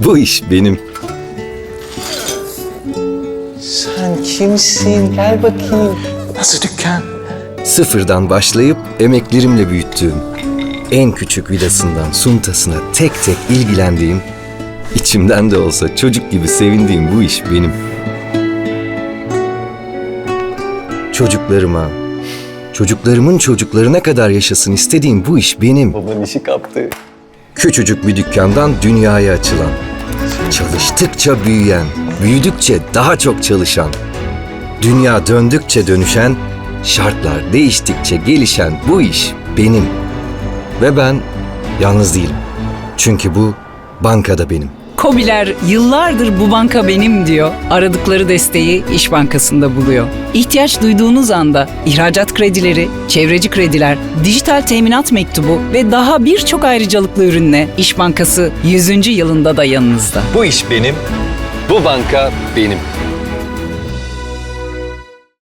Bu iş benim. Sen kimsin? Gel bakayım. Nasıl dükkan? Sıfırdan başlayıp emeklerimle büyüttüğüm, en küçük vidasından suntasına tek tek ilgilendiğim, içimden de olsa çocuk gibi sevindiğim bu iş benim. Çocuklarıma, çocuklarımın çocuklarına kadar yaşasın istediğim bu iş benim. Baban işi kaptı. Küçücük bir dükkandan dünyaya açılan, çalıştıkça büyüyen, büyüdükçe daha çok çalışan, dünya döndükçe dönüşen, şartlar değiştikçe gelişen bu iş benim. Ve ben yalnız değilim. Çünkü bu bankada benim. Kobiler yıllardır bu banka benim diyor. Aradıkları desteği İş Bankası'nda buluyor. İhtiyaç duyduğunuz anda ihracat kredileri, çevreci krediler, dijital teminat mektubu ve daha birçok ayrıcalıklı ürünle İş Bankası 100. yılında da yanınızda. Bu iş benim, bu banka benim.